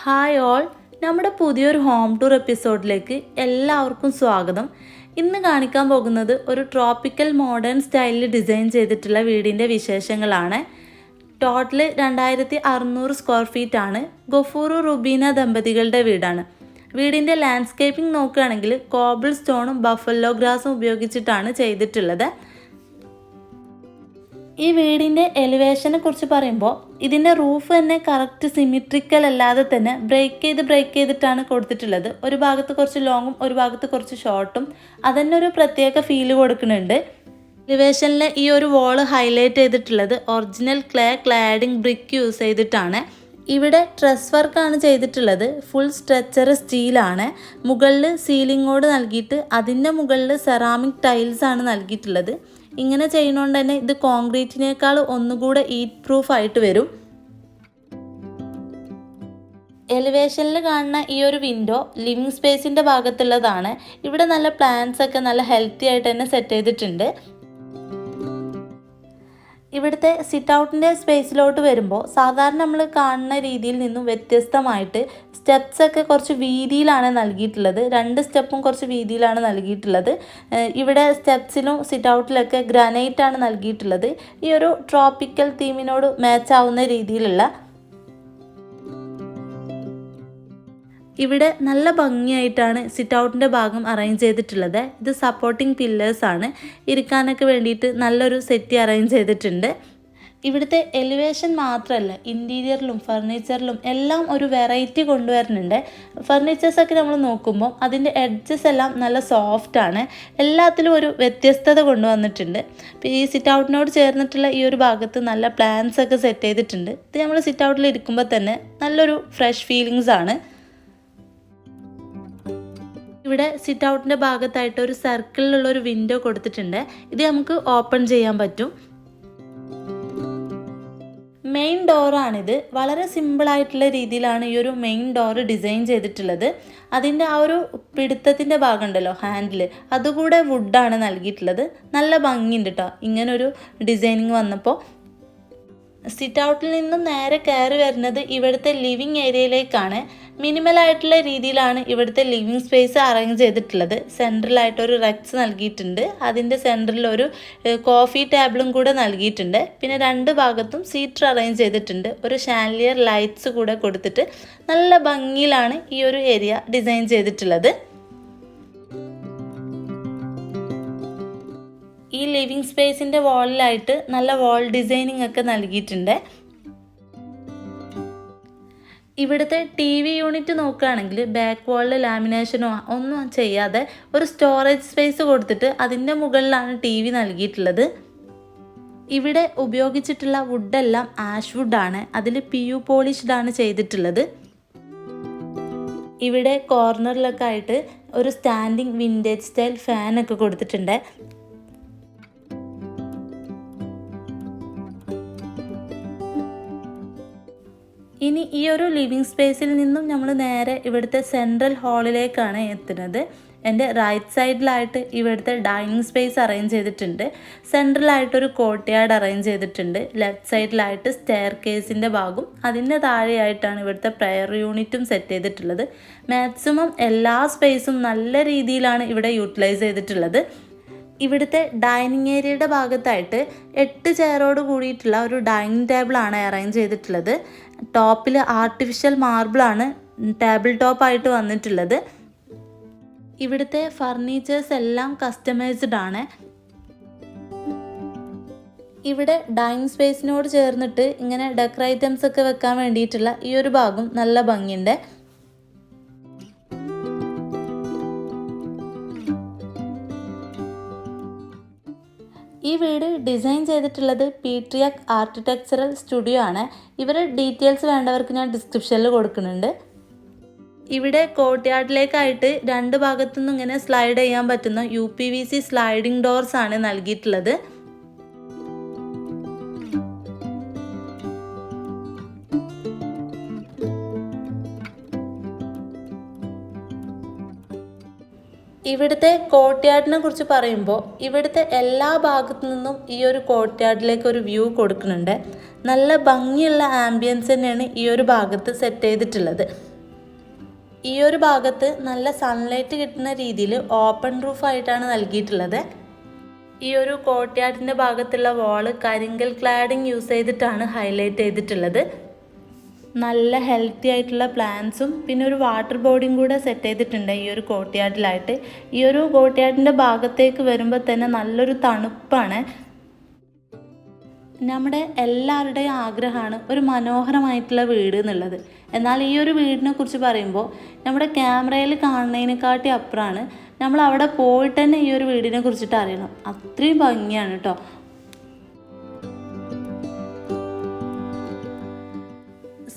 Hi all. നമ്മുടെ പുതിയൊരു home tour എപ്പിസോഡിലേക്ക് എല്ലാവർക്കും സ്വാഗതം. ഇന്ന് കാണിക്കാൻ പോകുന്നത് ഒരു ട്രോപ്പിക്കൽ മോഡേൺ സ്റ്റൈലിൽ ഡിസൈൻ ചെയ്തിട്ടുള്ള വീടിന്റെ വിശേഷങ്ങളാണ്. ടോട്ടൽ രണ്ടായിരത്തി അറുന്നൂറ് സ്ക്വയർ ഫീറ്റ് ആണ്. ഗഫൂറു റുബീന ദമ്പതികളുടെ വീടാണ്. വീടിന്റെ ലാൻഡ്സ്കേപ്പിംഗ് നോക്കുകയാണെങ്കിൽ കോബിൾ സ്റ്റോണും ബഫല്ലോ ഗ്രാസും ഉപയോഗിച്ചിട്ടാണ് ചെയ്തിട്ടുള്ളത്. ഈ വീടിന്റെ എലിവേഷനെ കുറിച്ച് പറയുമ്പോൾ ഇതിന്റെ റൂഫ് തന്നെ കറക്റ്റ് സിമിട്രിക്കൽ അല്ലാതെ തന്നെ ബ്രേക്ക് ചെയ്ത് ബ്രേക്ക് ചെയ്തിട്ടാണ് കൊടുത്തിട്ടുള്ളത്. ഒരു ഭാഗത്ത് കുറച്ച് ലോങ്ങും ഒരു ഭാഗത്ത് കുറച്ച് ഷോർട്ടും അതന്നെ ഒരു പ്രത്യേക ഫീൽ കൊടുക്കുന്നുണ്ട്. എലിവേഷനിലെ ഈ ഒരു വോൾ ഹൈലൈറ്റ് ചെയ്തിട്ടുള്ളത് original clay cladding brick use ചെയ്തിട്ടാണ്. ഇവിടെ ട്രസ് വർക്കാണ് ചെയ്തിട്ടുള്ളത്. ഫുൾ സ്ട്രെച്ചർ സ്റ്റീലാണ് മുകളിൽ സീലിങ്ങോട് നൽകിയിട്ട് അതിന്റെ മുകളിൽ സെറാമിക് ടൈൽസ് ആണ് നൽകിയിട്ടുള്ളത്. ഇങ്ങനെ ചെയ്യുന്നതുകൊണ്ട് തന്നെ ഇത് കോൺക്രീറ്റിനേക്കാൾ ഒന്നുകൂടെ ഈറ്റ് പ്രൂഫ് ആയിട്ട് വരും. എലിവേഷനിൽ കാണുന്ന ഈ ഒരു വിൻഡോ ലിവിങ് സ്പേസിന്റെ ഭാഗത്തുള്ളതാണ്. ഇവിടെ നല്ല പ്ലാന്റ്സ് ഒക്കെ നല്ല ഹെൽത്തി ആയിട്ട് തന്നെ സെറ്റ് ചെയ്തിട്ടുണ്ട്. ഇവിടുത്തെ സിറ്റ് ഔട്ടിന്റെ സ്പേസിലോട്ട് വരുമ്പോൾ സാധാരണ നമ്മൾ കാണുന്ന രീതിയിൽ നിന്നും വ്യത്യസ്തമായിട്ട് സ്റ്റെപ്സ് ഒക്കെ കുറച്ച് വീതിയിലാണ് നൽകിയിട്ടുള്ളത്. രണ്ട് സ്റ്റെപ്പും കുറച്ച് വീതിയിലാണ് നൽകിയിട്ടുള്ളത്. ഇവിടെ സ്റ്റെപ്സിലും സിറ്റ് ഔട്ടിലൊക്കെ ഗ്രാനൈറ്റ് ആണ് നൽകിയിട്ടുള്ളത്. ഈ ഒരു ട്രോപ്പിക്കൽ തീമിനോട് മാച്ച് ആവുന്ന രീതിയിലുള്ള ഇവിടെ നല്ല ഭംഗിയായിട്ടാണ് സിറ്റ് ഔട്ടിന്റെ ഭാഗം അറേഞ്ച് ചെയ്തിട്ടുള്ളത്. ഇത് സപ്പോർട്ടിംഗ് പില്ലേഴ്സാണ് ഇരിക്കാനൊക്കെ വേണ്ടിയിട്ട് നല്ലൊരു സെറ്റ് അറേഞ്ച് ചെയ്തിട്ടുണ്ട്. ഇവിടുത്തെ എലിവേഷൻ മാത്രമല്ല ഇന്റീരിയറിലും ഫർണിച്ചറിലും എല്ലാം ഒരു വെറൈറ്റി കൊണ്ടുവരുന്നുണ്ട്. ഫർണിച്ചേഴ്സൊക്കെ നമ്മൾ നോക്കുമ്പോൾ അതിന്റെ എഡ്ജസ് എല്ലാം നല്ല സോഫ്റ്റ് ആണ്. എല്ലാത്തിലും ഒരു വ്യത്യസ്തത കൊണ്ടുവന്നിട്ടുണ്ട്. ഈ സിറ്റ് ഔട്ടിനോട് ചേർന്നിട്ടുള്ള ഈ ഒരു ഭാഗത്ത് നല്ല പ്ലാൻസ് ഒക്കെ സെറ്റ് ചെയ്തിട്ടുണ്ട്. ഇത് നമ്മൾ സിറ്റ് ഔട്ടിൽ ഇരിക്കുമ്പോൾ തന്നെ നല്ലൊരു ഫ്രഷ് ഫീലിങ്സ് ആണ്. ഇവിടെ സിറ്റ് ഔട്ടിന്റെ ഭാഗത്തായിട്ട് ഒരു സർക്കിളിലുള്ള ഒരു വിൻഡോ കൊടുത്തിട്ടുണ്ട്. ഇത് നമുക്ക് ഓപ്പൺ ചെയ്യാൻ പറ്റും. മെയിൻ ഡോറാണിത് വളരെ സിമ്പിളായിട്ടുള്ള രീതിയിലാണ് ഈ ഒരു മെയിൻ ഡോറ് ഡിസൈൻ ചെയ്തിട്ടുള്ളത്. അതിന്റെ ആ ഒരു പിടുത്തത്തിന്റെ ഭാഗമുണ്ടല്ലോ ഹാൻഡിൽ അതുകൂടെ വുഡാണ് നൽകിയിട്ടുള്ളത്. നല്ല ഭംഗിയുണ്ട് കേട്ടോ ഇങ്ങനൊരു ഡിസൈനിങ് വന്നപ്പോൾ. സിറ്റ് ഔട്ടിൽ നിന്നും നേരെ കയറി വരുന്നത് ഇവിടുത്തെ ലിവിങ് ഏരിയയിലേക്കാണ് മിനിമൽ ആയിട്ടുള്ള രീതിയിലാണ് ഇവിടുത്തെ ലിവിങ് സ്പേസ് അറേഞ്ച് ചെയ്തിട്ടുള്ളത്. സെൻട്രലായിട്ട് ഒരു റെക്സ് നൽകിയിട്ടുണ്ട്. അതിന്റെ സെന്ററിൽ ഒരു കോഫി ടേബിളും കൂടെ നൽകിയിട്ടുണ്ട്. പിന്നെ രണ്ട് ഭാഗത്തും സീറ്റർ അറേഞ്ച് ചെയ്തിട്ടുണ്ട്. ഒരു ഷാൻലിയർ ലൈറ്റ്സ് കൂടെ കൊടുത്തിട്ട് നല്ല ഭംഗിയിലാണ് ഈ ഒരു ഏരിയ ഡിസൈൻ ചെയ്തിട്ടുള്ളത്. ഈ ലിവിങ് സ്പേസിന്റെ വാളിലായിട്ട് നല്ല വാൾ ഡിസൈനിങ് ഒക്കെ നൽകിയിട്ടുണ്ട്. ഇവിടുത്തെ ടി വി യൂണിറ്റ് നോക്കുകയാണെങ്കിൽ ബാക്ക് വാളിൽ ലാമിനേഷനോ ഒന്നും ചെയ്യാതെ ഒരു സ്റ്റോറേജ് സ്പേസ് കൊടുത്തിട്ട് അതിന്റെ മുകളിലാണ് ടി വി നൽകിയിട്ടുള്ളത്. ഇവിടെ ഉപയോഗിച്ചിട്ടുള്ള വുഡെല്ലാം ആഷ് വുഡാണ് അതിൽ പി യു പോളിഷ്ഡാണ് ചെയ്തിട്ടുള്ളത്. ഇവിടെ കോർണറിലൊക്കെ ആയിട്ട് ഒരു സ്റ്റാൻഡിങ് വിന്റേജ് സ്റ്റൈൽ ഫാനൊക്കെ കൊടുത്തിട്ടുണ്ട്. ഇനി ഈ ഒരു ലിവിങ് സ്പേസിൽ നിന്നും നമ്മൾ നേരെ ഇവിടുത്തെ സെൻട്രൽ ഹാളിലേക്കാണ് എത്തുന്നത്. എന്റെ റൈറ്റ് സൈഡിലായിട്ട് ഇവിടുത്തെ ഡൈനിങ് സ്പേസ് അറേഞ്ച് ചെയ്തിട്ടുണ്ട്. സെൻട്രലായിട്ടൊരു കോർട്ട്യാർഡ് അറേഞ്ച് ചെയ്തിട്ടുണ്ട്. ലെഫ്റ്റ് സൈഡിലായിട്ട് സ്റ്റെയർ കേസിന്റെ ഭാഗം. അതിന്റെ താഴെയായിട്ടാണ് ഇവിടുത്തെ പ്രയർ യൂണിറ്റും സെറ്റ് ചെയ്തിട്ടുള്ളത്. മാക്സിമം എല്ലാ സ്പേസും നല്ല രീതിയിലാണ് ഇവിടെ യൂട്ടിലൈസ് ചെയ്തിട്ടുള്ളത്. ഇവിടുത്തെ ഡൈനിങ് ഏരിയയുടെ ഭാഗത്തായിട്ട് എട്ട് ചെയറോട് കൂടിയിട്ടുള്ള ഒരു ഡൈനിങ് ടേബിളാണ് അറേഞ്ച് ചെയ്തിട്ടുള്ളത്. ടോപ്പിൽ ആർട്ടിഫിഷ്യൽ മാർബിളാണ് ടേബിൾ ടോപ്പായിട്ട് വന്നിട്ടുള്ളത്. ഇവിടുത്തെ ഫർണിച്ചേഴ്സ് എല്ലാം കസ്റ്റമൈസ്ഡ് ആണ്. ഇവിടെ ഡൈനിങ് സ്പേസിനോട് ചേർന്നിട്ട് ഇങ്ങനെ ഡെക്കർ ഐറ്റംസ് ഒക്കെ വെക്കാൻ വേണ്ടിയിട്ടുള്ള ഈ ഒരു ഭാഗം നല്ല ഭംഗിയുണ്ട്. ഈ വീട് ഡിസൈൻ ചെയ്തിട്ടുള്ളത് പീട്രിയാക് ആർക്കിടെക്ചറൽ സ്റ്റുഡിയോ ആണ്. ഇവരുടെ ഡീറ്റെയിൽസ് വേണ്ടവർക്ക് ഞാൻ ഡിസ്ക്രിപ്ഷനിൽ കൊടുക്കുന്നുണ്ട്. ഇവിടെ കോർട്ട്യാർഡിലേക്കായിട്ട് രണ്ട് ഭാഗത്തുനിന്ന് ഇങ്ങനെ സ്ലൈഡ് ചെയ്യാൻ പറ്റുന്ന U P V C sliding doors ആണ് നൽകിയിട്ടുള്ളത്. ഇവിടുത്തെ കോർട്ട്യാർഡിനെ കുറിച്ച് പറയുമ്പോൾ ഇവിടുത്തെ എല്ലാ ഭാഗത്തു നിന്നും ഈ ഒരു കോർട്ട്യാർഡിലേക്ക് ഒരു വ്യൂ കൊടുക്കുന്നുണ്ട്. നല്ല ഭംഗിയുള്ള ആംബിയൻസ് തന്നെയാണ് ഈ ഒരു ഭാഗത്ത് സെറ്റ് ചെയ്തിട്ടുള്ളത്. ഈ ഒരു ഭാഗത്ത് നല്ല സൺലൈറ്റ് കിട്ടുന്ന രീതിയിൽ ഓപ്പൺ റൂഫ് ആയിട്ടാണ് നൽകിയിട്ടുള്ളത്. ഈ ഒരു കോർട്ട്യാർഡിന്റെ ഭാഗത്തുള്ള വാൾ കരിങ്കൽ ക്ലാഡിങ് യൂസ് ചെയ്തിട്ടാണ് ഹൈലൈറ്റ് ചെയ്തിട്ടുള്ളത്. നല്ല ഹെൽത്തി ആയിട്ടുള്ള പ്ലാന്റ്സും പിന്നെ ഒരു വാട്ടർ ബോഡിയും കൂടെ സെറ്റ് ചെയ്തിട്ടുണ്ട് ഈ ഒരു കോട്ടയാട്ടിലായിട്ട്. ഈ ഒരു കോട്ടയാട്ടിന്റെ ഭാഗത്തേക്ക് വരുമ്പോൾ തന്നെ നല്ലൊരു തണുപ്പാണ്. നമ്മുടെ എല്ലാവരുടെയും ആഗ്രഹമാണ് ഒരു മനോഹരമായിട്ടുള്ള വീട് എന്നുള്ളത്. എന്നാൽ ഈ ഒരു വീടിനെ കുറിച്ച് പറയുമ്പോൾ നമ്മുടെ ക്യാമറയിൽ കാണുന്നതിനെക്കാട്ടി അപ്പുറമാണ് നമ്മൾ അവിടെ പോയിട്ട് തന്നെ ഈ ഒരു വീടിനെ കുറിച്ചിട്ട് അറിയണം. അത്രയും ഭംഗിയാണ് കേട്ടോ.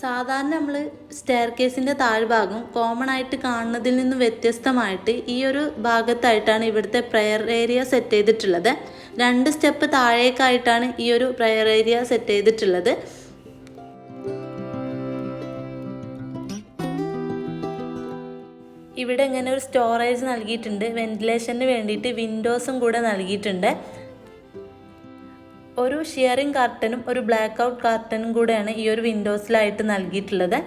സാധാരണ നമ്മൾ സ്റ്റെയർ കേസിന്റെ താഴ്ഭാഗം കോമൺ ആയിട്ട് കാണുന്നതിൽ നിന്ന് വ്യത്യസ്തമായിട്ട് ഈ ഒരു ഭാഗത്തായിട്ടാണ് ഇവിടുത്തെ പ്രയർ ഏരിയ സെറ്റ് ചെയ്തിട്ടുള്ളത്. രണ്ട് സ്റ്റെപ്പ് താഴേക്കായിട്ടാണ് ഈ ഒരു പ്രയർ ഏരിയ സെറ്റ് ചെയ്തിട്ടുള്ളത്. ഇവിടെ ഇങ്ങനെ ഒരു സ്റ്റോറേജ് നൽകിയിട്ടുണ്ട്. വെന്റിലേഷന് വേണ്ടിയിട്ട് വിൻഡോസും കൂടെ നൽകിയിട്ടുണ്ട്. ഒരു ഷിയറിംഗ് കാർട്ടനും ഒരു ബ്ലാക്ക് ഔട്ട് കാർട്ടനും കൂടെയാണ് ഈ ഒരു വിൻഡോസിലായിട്ട് നൽകിയിട്ടുള്ളത്.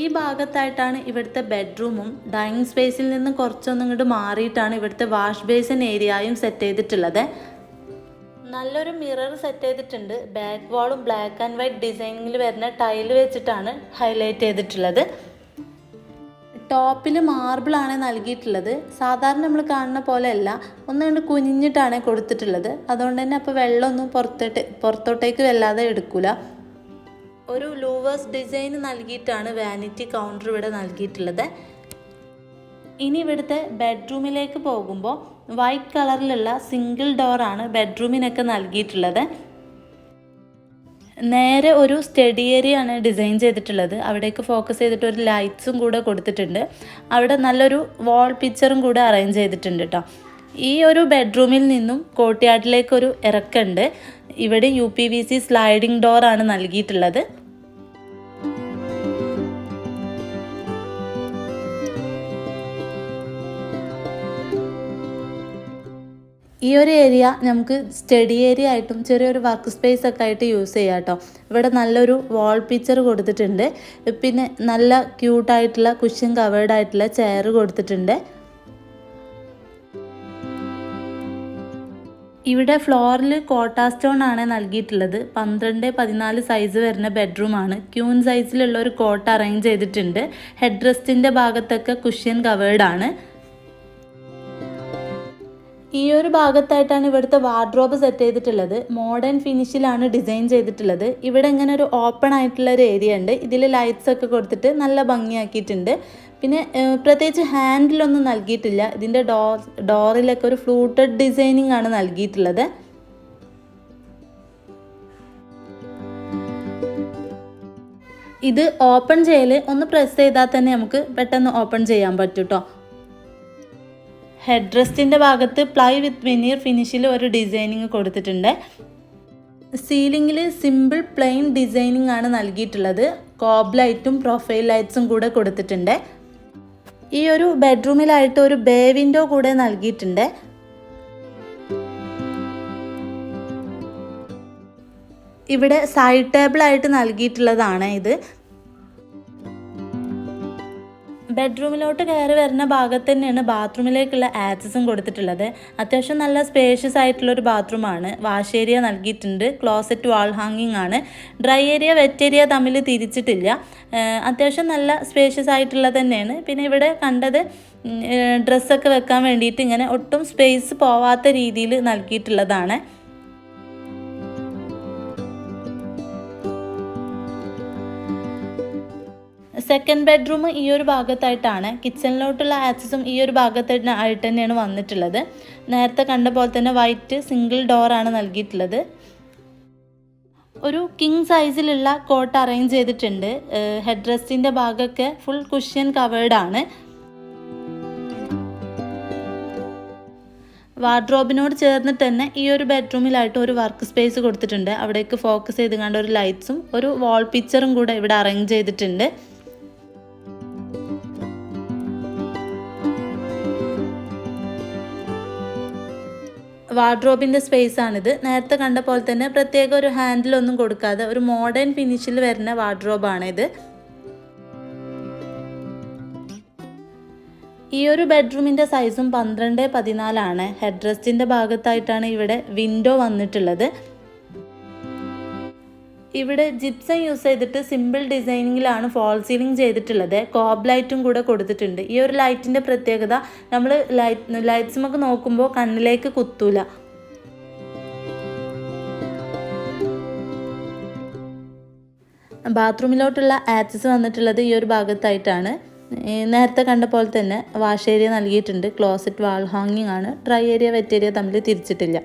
ഈ ഭാഗത്തായിട്ടാണ് ഇവിടുത്തെ ബെഡ്റൂമും ഡൈനിങ് സ്പേസിൽ നിന്ന് കുറച്ചൊന്നും ഇങ്ങോട്ട് മാറിയിട്ടാണ് ഇവിടുത്തെ വാഷ് ബേസിൻ ഏരിയയും സെറ്റ് ചെയ്തിട്ടുള്ളത്. നല്ലൊരു മിറർ സെറ്റ് ചെയ്തിട്ടുണ്ട്. ബാക്ക് വാളും ബ്ലാക്ക് ആൻഡ് വൈറ്റ് ഡിസൈനിങ്ങിൽ വരുന്ന ടൈൽ വെച്ചിട്ടാണ് ഹൈലൈറ്റ് ചെയ്തിട്ടുള്ളത്. ടോപ്പിൽ മാർബിളാണ് നൽകിയിട്ടുള്ളത്. സാധാരണ നമ്മൾ കാണുന്ന പോലെയല്ല. ഒന്നുകൊണ്ട് കുനിഞ്ഞിട്ടാണ് കൊടുത്തിട്ടുള്ളത്. അതുകൊണ്ട് തന്നെ അപ്പോൾ വെള്ളമൊന്നും പുറത്തോട്ട് പുറത്തോട്ടേക്ക് വല്ലാതെ എടുക്കില്ല ഒരു ലൂവേഴ്സ് ഡിസൈൻ നൽകിയിട്ടാണ് വാനിറ്റി കൗണ്ടർ ഇവിടെ നൽകിയിട്ടുള്ളത്. ഇനി ഇവിടുത്തെ ബെഡ്റൂമിലേക്ക് പോകുമ്പോൾ വൈറ്റ് കളറിലുള്ള സിംഗിൾ ഡോറാണ് ബെഡ്റൂമിനൊക്കെ നൽകിയിട്ടുള്ളത്. നേരെ ഒരു സ്റ്റഡി ഏരിയ ആണ് ഡിസൈൻ ചെയ്തിട്ടുള്ളത്. അവിടേക്ക് ഫോക്കസ് ചെയ്തിട്ട് ഒരു ലൈറ്റ്സും കൂടെ കൊടുത്തിട്ടുണ്ട്. അവിടെ നല്ലൊരു വാൾ പിക്ചറും കൂടെ അറേഞ്ച് ചെയ്തിട്ടുണ്ട് കേട്ടോ ഈ ഒരു ബെഡ്റൂമിൽ നിന്നും കോട്ടിയാട്ടിലേക്ക് ഒരു ഇറക്കുണ്ട്. ഇവിടെ U P V C sliding ഡോറാണ് നൽകിയിട്ടുള്ളത്. ഈ ഒരു ഏരിയ നമുക്ക് സ്റ്റഡി ഏരിയ ആയിട്ടും ചെറിയൊരു വർക്ക് സ്പേസ് ഒക്കെ ആയിട്ട് യൂസ് ചെയ്യാം കേട്ടോ. ഇവിടെ നല്ലൊരു വാൾ പിക്ചർ കൊടുത്തിട്ടുണ്ട്. പിന്നെ നല്ല ക്യൂട്ടായിട്ടുള്ള കുഷ്യൻ കവേർഡ് ആയിട്ടുള്ള ചെയർ കൊടുത്തിട്ടുണ്ട്. ഇവിടെ ഫ്ലോറിൽ കോട്ടാ സ്റ്റോൺ ആണ് നൽകിയിട്ടുള്ളത്. പന്ത്രണ്ട് പതിനാല് സൈസ് വരുന്ന ബെഡ്റൂമാണ് ക്യൂൺ സൈസിലുള്ള ഒരു കോട്ട് അറേഞ്ച് ചെയ്തിട്ടുണ്ട്. ഹെഡ് റെസ്റ്റിന്റെ ഭാഗത്തൊക്കെ കുഷ്യൻ കവേർഡ് ആണ്. ഈ ഒരു ഭാഗത്തായിട്ടാണ് ഇവിടുത്തെ വാർഡ്രോബ് സെറ്റ് ചെയ്തിട്ടുള്ളത്. മോഡേൺ ഫിനിഷിലാണ് ഡിസൈൻ ചെയ്തിട്ടുള്ളത്. ഇവിടെ ഇങ്ങനെ ഒരു ഓപ്പൺ ആയിട്ടുള്ള ഒരു ഏരിയ ഉണ്ട്. ഇതിൽ ലൈറ്റ്സ് ഒക്കെ കൊടുത്തിട്ട് നല്ല ഭംഗിയാക്കിയിട്ടുണ്ട്. പിന്നെ പ്രത്യേകിച്ച് ഹാൻഡിലൊന്നും നൽകിയിട്ടില്ല. ഇതിന്റെ ഡോർ ഡോറിലൊക്കെ ഒരു ഫ്ലൂട്ടഡ് ഡിസൈനിങ് ആണ് നൽകിയിട്ടുള്ളത്. ഇത് ഓപ്പൺ ചെയ്യൽ ഒന്ന് പ്രസ് ചെയ്താൽ തന്നെ നമുക്ക് പെട്ടെന്ന് ഓപ്പൺ ചെയ്യാൻ പറ്റും കേട്ടോ ഹെഡ് റെസ്റ്റിന്റെ ഭാഗത്ത് പ്ലൈ വിത്ത് വെനീർ ഫിനിഷിൽ ഒരു ഡിസൈനിങ് കൊടുത്തിട്ടുണ്ട്. സീലിംഗിൽ സിമ്പിൾ പ്ലെയിൻ ഡിസൈനിങ് ആണ് നൽകിയിട്ടുള്ളത്. കോബ് ലൈറ്റും പ്രൊഫൈൽ ലൈറ്റ്സും കൂടെ കൊടുത്തിട്ടുണ്ട്. ഈ ഒരു ബെഡ്റൂമിലായിട്ട് ഒരു ബേ വിൻഡോ കൂടെ നൽകിയിട്ടുണ്ട്. ഇവിടെ സൈഡ് ടേബിൾ ആയിട്ട് നൽകിയിട്ടുള്ളതാണ് ഇത്. ബെഡ്റൂമിലോട്ട് കയറി വരുന്ന ഭാഗത്ത് തന്നെയാണ് ബാത്റൂമിലേക്കുള്ള ആക്സസും കൊടുത്തിട്ടുള്ളത്. അത്യാവശ്യം നല്ല സ്പേഷ്യസ് ആയിട്ടുള്ള ഒരു ബാത്റൂമാണ് വാഷ് ഏരിയ നൽകിയിട്ടുണ്ട്. ക്ലോസറ്റ് വാൾ ഹാങ്ങിങ് ആണ്. ഡ്രൈ ഏരിയ വെറ്റ് ഏരിയ തമ്മിൽ തിരിച്ചിട്ടില്ല. അത്യാവശ്യം നല്ല സ്പേഷ്യസ് ആയിട്ടുള്ളത് തന്നെയാണ്. പിന്നെ ഇവിടെ കണ്ടത് ഡ്രസ്സൊക്കെ വെക്കാൻ വേണ്ടിയിട്ട് ഇങ്ങനെ ഒട്ടും സ്പേസ് പോവാത്ത രീതിയിൽ നൽകിയിട്ടുള്ളതാണ്. സെക്കൻഡ് ബെഡ്റൂം ഈ ഒരു ഭാഗത്തായിട്ടാണ്. കിച്ചണിലോട്ടുള്ള ആക്സസും ഈ ഒരു ഭാഗത്തായിട്ട് ആയിട്ട് തന്നെയാണ് വന്നിട്ടുള്ളത്. നേരത്തെ കണ്ട പോലെ തന്നെ വൈറ്റ് സിംഗിൾ ഡോറാണ് നൽകിയിട്ടുള്ളത്. ഒരു കിങ് സൈസിലുള്ള കോട്ട് അറേഞ്ച് ചെയ്തിട്ടുണ്ട്. ഹെഡ് റെസ്റ്റിന്റെ ഭാഗമൊക്കെ ഫുൾ കുഷ്യൻ ആണ്. വാർഡ്രോബിനോട് ചേർന്നിട്ട് തന്നെ ഈ ഒരു ബെഡ്റൂമിലായിട്ട് ഒരു വർക്ക് സ്പേസ് കൊടുത്തിട്ടുണ്ട്. അവിടേക്ക് ഫോക്കസ് ചെയ്ത് കണ്ട ഒരു ലൈറ്റ്സും ഒരു വാൾ പിക്ചറും കൂടെ ഇവിടെ അറേഞ്ച് ചെയ്തിട്ടുണ്ട്. വാർഡ്രോബിന്റെ സ്പേസ് ആണിത്. നേരത്തെ കണ്ട പോലെ തന്നെ പ്രത്യേക ഒരു ഹാൻഡിലൊന്നും കൊടുക്കാതെ ഒരു മോഡേൺ ഫിനിഷിൽ വരുന്ന വാർഡ്രോബാണിത് ഈ ഒരു ബെഡ്റൂമിന്റെ സൈസും പന്ത്രണ്ട് പതിനാലാണ് ഹെഡ് റെസ്റ്റിന്റെ ഭാഗത്തായിട്ടാണ് ഇവിടെ വിൻഡോ വന്നിട്ടുള്ളത്. ഇവിടെ ജിപ്സം യൂസ് ചെയ്തിട്ട് സിമ്പിൾ ഡിസൈനിങ്ങിലാണ് ഫോൾ സീലിംഗ് ചെയ്തിട്ടുള്ളത്. കോബ് ലൈറ്റും കൂടെ കൊടുത്തിട്ടുണ്ട്. ഈ ഒരു ലൈറ്റിന്റെ പ്രത്യേകത നമ്മൾ ലൈറ്റ് ലൈറ്റ്സുമൊക്കെ നോക്കുമ്പോൾ കണ്ണിലേക്ക് കുത്തൂല. ബാത്റൂമിലോട്ടുള്ള ആക്സസ് വന്നിട്ടുള്ളത് ഈ ഒരു ഭാഗത്തായിട്ടാണ്. നേരത്തെ കണ്ട പോലെ തന്നെ വാഷ് ഏരിയ നൽകിയിട്ടുണ്ട്. ക്ലോസറ്റ് വാൾ ഹാങ്ങിങ് ആണ്. ഡ്രൈ ഏരിയ വെറ്റ് ഏരിയ തമ്മിൽ തിരിച്ചിട്ടില്ല.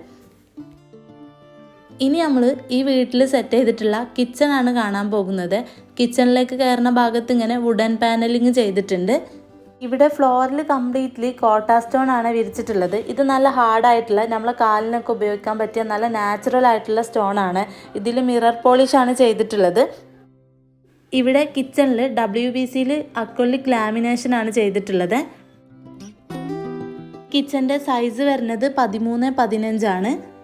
ഇനി നമ്മൾ ഈ വീട്ടിൽ സെറ്റ് ചെയ്തിട്ടുള്ള കിച്ചണാണ് കാണാൻ പോകുന്നത്. കിച്ചണിലേക്ക് കയറുന്ന ഭാഗത്ത് ഇങ്ങനെ വുഡൻ പാനലിങ് ചെയ്തിട്ടുണ്ട്. ഇവിടെ ഫ്ലോറിൽ കംപ്ലീറ്റ്ലി കോട്ടാ സ്റ്റോൺ ആണ് വിരിച്ചിട്ടുള്ളത്. ഇത് നല്ല ഹാർഡായിട്ടുള്ള നമ്മളെ കാലിനൊക്കെ ഉപയോഗിക്കാൻ പറ്റിയ നല്ല നാച്ചുറൽ ആയിട്ടുള്ള സ്റ്റോൺ ആണ്. ഇതിൽ മിറർ പോളിഷ് ആണ് ചെയ്തിട്ടുള്ളത്. ഇവിടെ കിച്ചണിൽ ഡബ്ല്യു ബി സിയിൽ അക്വലിക് ലാമിനേഷൻ ആണ് ചെയ്തിട്ടുള്ളത്. കിച്ചന്റെ സൈസ് വരുന്നത് പതിമൂന്ന് പതിനഞ്ചാണ്.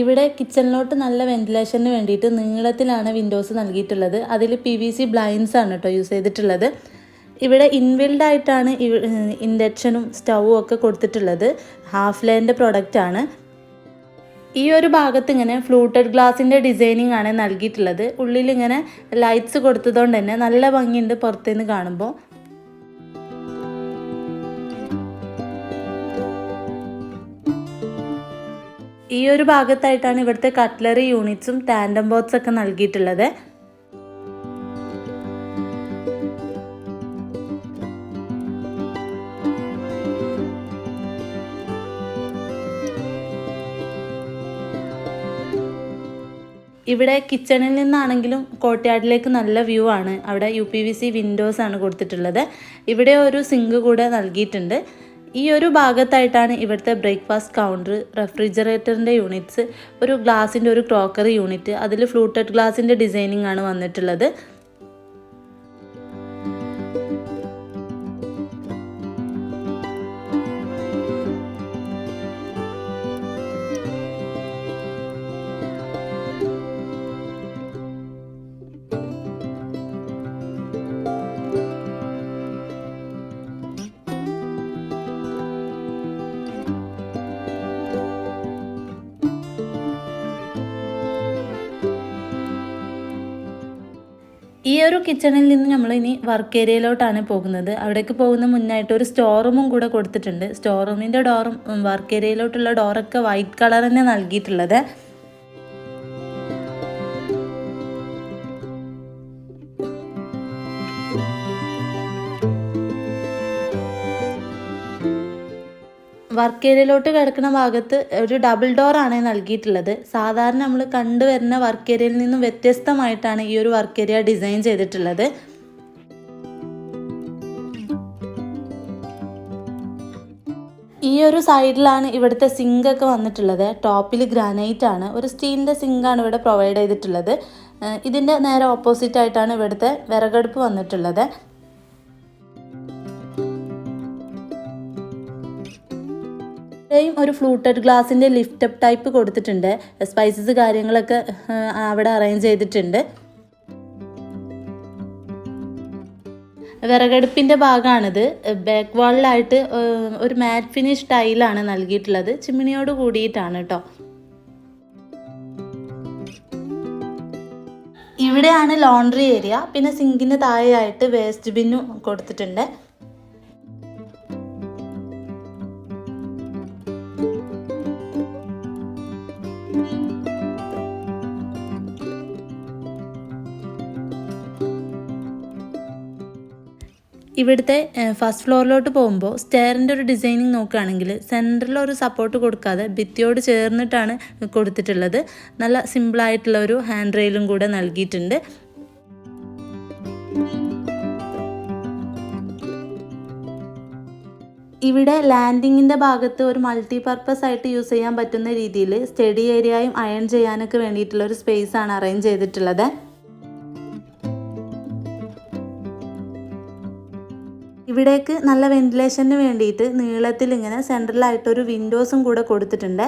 ഇവിടെ കിച്ചണിലോട്ട് നല്ല വെന്റിലേഷന് വേണ്ടിയിട്ട് നീളത്തിലാണ് വിൻഡോസ് നൽകിയിട്ടുള്ളത്. അതിൽ പി വി സി ബ്ലൈൻസ് ആണ് കേട്ടോ യൂസ് ചെയ്തിട്ടുള്ളത്. ഇവിടെ ഇൻബിൽഡ് ആയിട്ടാണ് ഇൻഡക്ഷനും സ്റ്റൗവും ഒക്കെ കൊടുത്തിട്ടുള്ളത്. ഹാഫ് ലൈന്റെ പ്രൊഡക്റ്റ് ആണ്. ഈ ഒരു ഭാഗത്ത് ഇങ്ങനെ ഫ്ലൂട്ടഡ് ഗ്ലാസിന്റെ ഡിസൈനിങ് ആണ് നൽകിയിട്ടുള്ളത്. ഉള്ളിൽ ഇങ്ങനെ ലൈറ്റ്സ് കൊടുത്തതുകൊണ്ട് തന്നെ നല്ല ഭംഗിയുണ്ട് പുറത്തുനിന്ന് കാണുമ്പോൾ ഈ ഒരു ഭാഗത്തായിട്ടാണ് ഇവിടുത്തെ കട്ട്ലറി യൂണിറ്റ്സും ടാൻഡം ബോക്സ് ഒക്കെ നൽകിയിട്ടുള്ളത്. ഇവിടെ കിച്ചണിൽ നിന്നാണെങ്കിലും കോട്ടയാടിലേക്ക് നല്ല വ്യൂ ആണ്. അവിടെ U P V C windows ആണ് കൊടുത്തിട്ടുള്ളത്. ഇവിടെ ഒരു സിങ്ക് കൂടെ നൽകിയിട്ടുണ്ട്. ഈ ഒരു ഭാഗത്തായിട്ടാണ് ഇവിടുത്തെ ബ്രേക്ക്ഫാസ്റ്റ് കൗണ്ടർ റെഫ്രിജറേറ്ററിന്റെ യൂണിറ്റ്സ് ഒരു ഗ്ലാസിന്റെ ഒരു ക്രോക്കറി യൂണിറ്റ് അതിൽ ഫ്ലൂട്ടഡ് ഗ്ലാസിന്റെ ഡിസൈനിങ് ആണ് വന്നിട്ടുള്ളത്. ഈ ഒരു കിച്ചണിൽ നിന്ന് നമ്മൾ ഇനി വർക്ക് ഏരിയയിലോട്ടാണ് പോകുന്നത്. അവിടേക്ക് പോകുന്ന മുന്നായിട്ട് ഒരു സ്റ്റോർ റൂമും കൂടെ കൊടുത്തിട്ടുണ്ട്. സ്റ്റോർ റൂമിന്റെ ഡോറും വർക്ക് ഏരിയയിലോട്ടുള്ള ഡോറൊക്കെ വൈറ്റ് കളർ തന്നെ നൽകിയിട്ടുള്ളത്. വർക്ക് ഏരിയയിലോട്ട് കിടക്കുന്ന ഭാഗത്ത് ഒരു ഡബിൾ ഡോർ ആണ് നൽകിയിട്ടുള്ളത്. സാധാരണ നമ്മൾ കണ്ടുവരുന്ന വർക്ക് ഏരിയയിൽ നിന്നും വ്യത്യസ്തമായിട്ടാണ് ഈ ഒരു വർക്ക് ഏരിയ ഡിസൈൻ ചെയ്തിട്ടുള്ളത്. ഈ ഒരു സൈഡിലാണ് ഇവിടുത്തെ സിങ്ക് ഒക്കെ വന്നിട്ടുള്ളത്. ടോപ്പിൽ ഗ്രാനൈറ്റ് ആണ്. ഒരു സ്റ്റീലിന്റെ ആണ് ഇവിടെ പ്രൊവൈഡ് ചെയ്തിട്ടുള്ളത്. ഇതിന്റെ നേരെ ഓപ്പോസിറ്റ് ആയിട്ടാണ് ഇവിടുത്തെ വിറകടുപ്പ് വന്നിട്ടുള്ളത്. ഇവിടെയും ഒരു ഫ്ലൂട്ടഡ് ഗ്ലാസിന്റെ ലിഫ്റ്റപ്പ് ടൈപ്പ് കൊടുത്തിട്ടുണ്ട്. സ്പൈസസ് കാര്യങ്ങളൊക്കെ അവിടെ അറേഞ്ച് ചെയ്തിട്ടുണ്ട്. വിറകടുപ്പിന്റെ ഭാഗമാണിത് ബാക്ക് വാളിലായിട്ട് ഒരു മാറ്റ് ഫിനിഷ് ടൈലാണ് നൽകിയിട്ടുള്ളത്. ചിമ്മിണിയോട് കൂടിയിട്ടാണ് കേട്ടോ ഇവിടെയാണ് ലോണ്ടറി ഏരിയ പിന്നെ സിങ്കിന് താഴെയായിട്ട് വേസ്റ്റ് ബിന്നും കൊടുത്തിട്ടുണ്ട്. ഇവിടുത്തെ ഫസ്റ്റ് ഫ്ലോറിലോട്ട് പോകുമ്പോൾ സ്റ്റെയറിന്റെ ഒരു ഡിസൈനിങ് നോക്കുകയാണെങ്കിൽ സെന്ററിൽ ഒരു സപ്പോർട്ട് കൊടുക്കാതെ ഭിത്തിയോട് ചേർന്നിട്ടാണ് കൊടുത്തിട്ടുള്ളത്. നല്ല സിമ്പിളായിട്ടുള്ള ഒരു ഹാൻഡ് റെയിലും കൂടെ നൽകിയിട്ടുണ്ട്. ഇവിടെ ലാൻഡിങ്ങിന്റെ ഭാഗത്ത് ഒരു മൾട്ടി പർപ്പസ് ആയിട്ട് യൂസ് ചെയ്യാൻ പറ്റുന്ന രീതിയിൽ സ്റ്റഡി ഏരിയയും അയൺ ചെയ്യാനൊക്കെ വേണ്ടിയിട്ടുള്ള ഒരു സ്പേസ് ആണ് അറേഞ്ച് ചെയ്തിട്ടുള്ളത്. ഇവിടേക്ക് നല്ല വെന്റിലേഷന് വേണ്ടിയിട്ട് നീളത്തിൽ ഇങ്ങനെ സെൻട്രലായിട്ടൊരു വിൻഡോസും കൂടെ കൊടുത്തിട്ടുണ്ട്.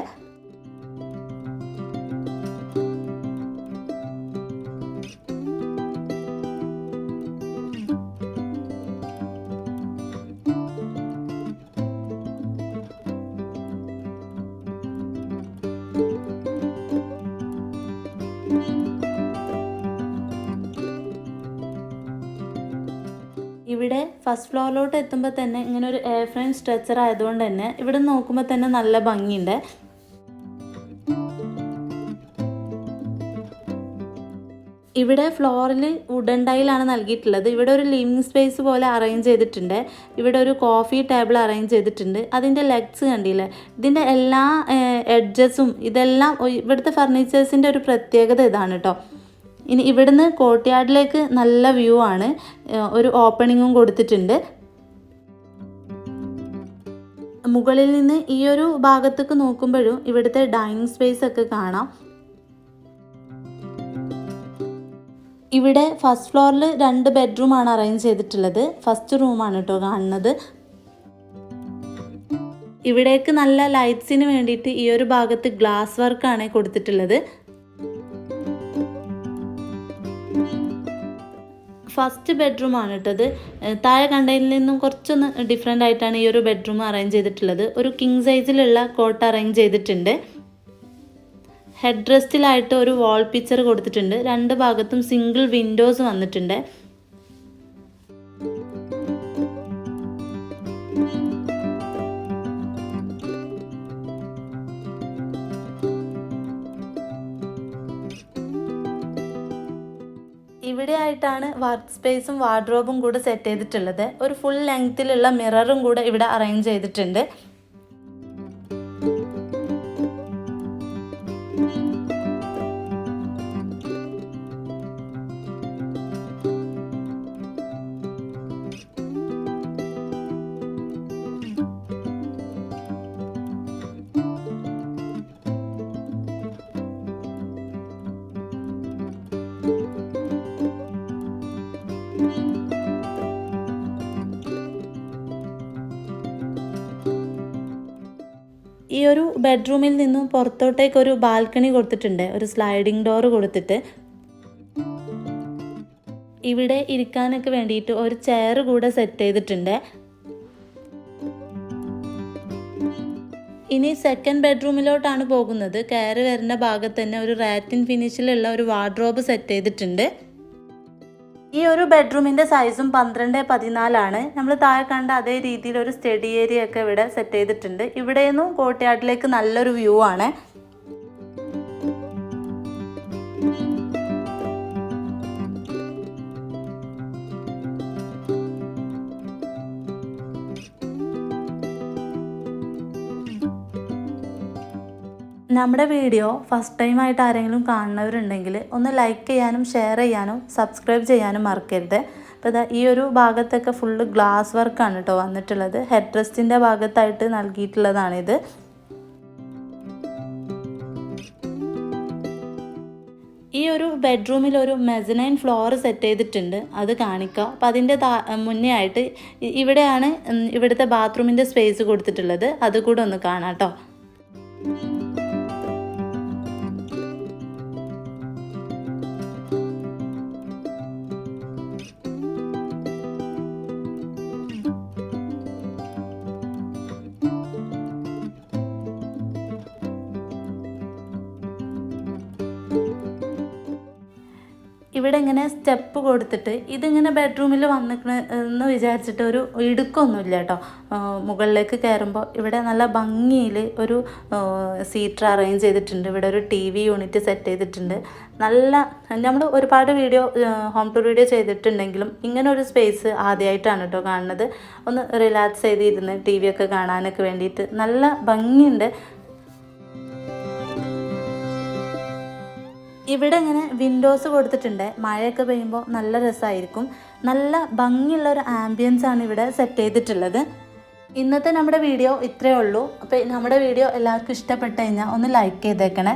ഇവിടെ ഫസ്റ്റ് ഫ്ലോറിലോട്ട് എത്തുമ്പോൾ തന്നെ ഇങ്ങനെ ഒരു എയർ ഫ്രെയിം സ്ട്രെച്ചർ ആയതുകൊണ്ട് തന്നെ ഇവിടെ നോക്കുമ്പോൾ തന്നെ നല്ല ഭംഗിയുണ്ട്. ഇവിടെ ഫ്ലോറിൽ വുഡൻ ടൈലാണ് നൽകിയിട്ടുള്ളത്. ഇവിടെ ഒരു ലിവിങ് സ്പേസ് പോലെ അറേഞ്ച് ചെയ്തിട്ടുണ്ട്. ഇവിടെ ഒരു കോഫി ടേബിൾ അറേഞ്ച് ചെയ്തിട്ടുണ്ട്. അതിന്റെ ലെഗ്സ് കണ്ടില്ലേ? ഇതിന്റെ എല്ലാ എഡ്ജസും ഇതെല്ലാം ഇവിടുത്തെ ഫർണിച്ചേഴ്സിന്റെ ഒരു പ്രത്യേകത ഇതാണ് കേട്ടോ ഇനി ഇവിടുന്ന് കോട്ടയാടിലേക്ക് നല്ല വ്യൂ ആണ്. ഒരു ഓപ്പണിങ്ങും കൊടുത്തിട്ടുണ്ട്. മുകളിൽ നിന്ന് ഈ ഒരു ഭാഗത്തേക്ക് നോക്കുമ്പോഴും ഇവിടുത്തെ ഡൈനിങ് സ്പേസ് ഒക്കെ കാണാം. ഇവിടെ ഫസ്റ്റ് ഫ്ലോറിൽ രണ്ട് ബെഡ്റൂം ആണ് അറേഞ്ച് ചെയ്തിട്ടുള്ളത്. ഫസ്റ്റ് റൂമാണ് കേട്ടോ കാണുന്നത്. ഇവിടേക്ക് നല്ല ലൈറ്റ്സിന് വേണ്ടിയിട്ട് ഈ ഒരു ഭാഗത്ത് ഗ്ലാസ് വർക്കാണ് കൊടുത്തിട്ടുള്ളത്. ഫസ്റ്റ് ബെഡ്റൂം ആണ് കേട്ടത് താഴെ കണ്ടതിൽ നിന്നും കുറച്ചൊന്ന് ഡിഫറെന്റ് ആയിട്ടാണ് ഈ ഒരു ബെഡ്റൂം അറേഞ്ച് ചെയ്തിട്ടുള്ളത്. ഒരു കിങ് സൈസിലുള്ള കോട്ട് അറേഞ്ച് ചെയ്തിട്ടുണ്ട്. ഹെഡ് റെസ്റ്റിലായിട്ട് ഒരു വാൾ പിക്ചർ കൊടുത്തിട്ടുണ്ട്. രണ്ട് ഭാഗത്തും സിംഗിൾ വിൻഡോസ് വന്നിട്ടുണ്ട്. ആയിട്ടാണ് വർക്ക് സ്പേസും വാർഡ്രോബും കൂടെ സെറ്റ് ചെയ്തിട്ടുള്ളത്. ഒരു ഫുൾ ലെങ്ത്തിലുള്ള മിററും കൂടെ ഇവിടെ അറേഞ്ച് ചെയ്തിട്ടുണ്ട്. ഈ ഒരു ബെഡ്റൂമിൽ നിന്നും പുറത്തോട്ടേക്ക് ഒരു ബാൽക്കണി കൊടുത്തിട്ടുണ്ട്. ഒരു സ്ലൈഡിംഗ് ഡോർ കൊടുത്തിട്ട്. ഇവിടെ ഇരിക്കാനൊക്കെ വേണ്ടിയിട്ട് ഒരു ചെയർ കൂടെ സെറ്റ് ചെയ്തിട്ടുണ്ട്. ഇനി സെക്കൻഡ് ബെഡ്റൂമിലോട്ടാണ് പോകുന്നത്. കയറി വരുന്ന ഭാഗത്ത് തന്നെ ഒരു റാറ്റിൻ ഫിനിഷിലുള്ള ഒരു വാർഡ്രോബ് സെറ്റ് ചെയ്തിട്ടുണ്ട്. ഈ ഒരു ബെഡ്റൂമിന്റെ സൈസും പന്ത്രണ്ട് പതിനാലാണ്. നമ്മൾ താഴെ കണ്ട അതേ രീതിയിൽ ഒരു സ്റ്റഡി ഏരിയ ഒക്കെ ഇവിടെ സെറ്റ് ചെയ്തിട്ടുണ്ട്. ഇവിടെ നിന്നും കോട്ടയാട്ടിലേക്ക് നല്ലൊരു വ്യൂ ആണ്. നമ്മുടെ വീഡിയോ ഫസ്റ്റ് ടൈം ആയിട്ട് ആരെങ്കിലും കാണുന്നവരുണ്ടെങ്കിൽ ഒന്ന് ലൈക്ക് ചെയ്യാനും ഷെയർ ചെയ്യാനും സബ്സ്ക്രൈബ് ചെയ്യാനും മറക്കരുത്. അപ്പോൾ ഇതാ ഈ ഒരു ഭാഗത്തൊക്കെ ഫുള്ള് ഗ്ലാസ് വർക്കാണ് കേട്ടോ വന്നിട്ടുള്ളത്. ഹെഡ് റെസ്റ്റിന്റെ ഭാഗത്തായിട്ട് നൽകിയിട്ടുള്ളതാണിത്. ഈ ഒരു ബെഡ്റൂമിൽ ഒരു മെസനൈൻ ഫ്ലോർ സെറ്റ് ചെയ്തിട്ടുണ്ട്. അത് കാണിക്കുക അപ്പം അതിന്റെ മുന്നേ ആയിട്ട് ഇവിടെയാണ് ഇവിടുത്തെ ബാത്റൂമിന്റെ സ്പേസ് കൊടുത്തിട്ടുള്ളത്. അതുകൂടെ ഒന്ന് കാണാം കേട്ടോ ഇവിടെ ഇങ്ങനെ സ്റ്റെപ്പ് കൊടുത്തിട്ട് ഇതിങ്ങനെ ബെഡ്റൂമിൽ വന്നിക്കണ എന്ന് വിചാരിച്ചിട്ട് ഒരു ഇടുക്കൊന്നുമില്ല കേട്ടോ. മുകളിലേക്ക് കയറുമ്പോൾ ഇവിടെ നല്ല ഭംഗിയിൽ ഒരു സീറ്റർ അറേഞ്ച് ചെയ്തിട്ടുണ്ട്. ഇവിടെ ഒരു ടി വി യൂണിറ്റ് സെറ്റ് ചെയ്തിട്ടുണ്ട്. നല്ല നമ്മൾ ഒരുപാട് വീഡിയോ ഹോം ടൂർ വീഡിയോ ചെയ്തിട്ടുണ്ടെങ്കിലും ഇങ്ങനെ ഒരു സ്പേസ് ആദ്യമായിട്ടാണ് കേട്ടോ കാണുന്നത്. ഒന്ന് റിലാക്സ് ചെയ്തിരുന്ന് ടി വി ഒക്കെ കാണാനൊക്കെ വേണ്ടിയിട്ട് നല്ല ഭംഗിയുണ്ട്. ഇവിടെ ഇങ്ങനെ വിൻഡോസ് കൊടുത്തിട്ടുണ്ട്. മഴയൊക്കെ പെയ്യുമ്പോൾ നല്ല രസമായിരിക്കും നല്ല ഭംഗിയുള്ള ഒരു ആംബിയൻസ് ആണ് ഇവിടെ സെറ്റ് ചെയ്തിട്ടുള്ളത്. ഇന്നത്തെ നമ്മുടെ വീഡിയോ ഇത്രയേ ഉള്ളൂ. അപ്പോൾ നമ്മുടെ വീഡിയോ എല്ലാവർക്കും ഇഷ്ടപ്പെട്ട് കഴിഞ്ഞാൽ ഒന്ന് ലൈക്ക് ചെയ്തേക്കണേ.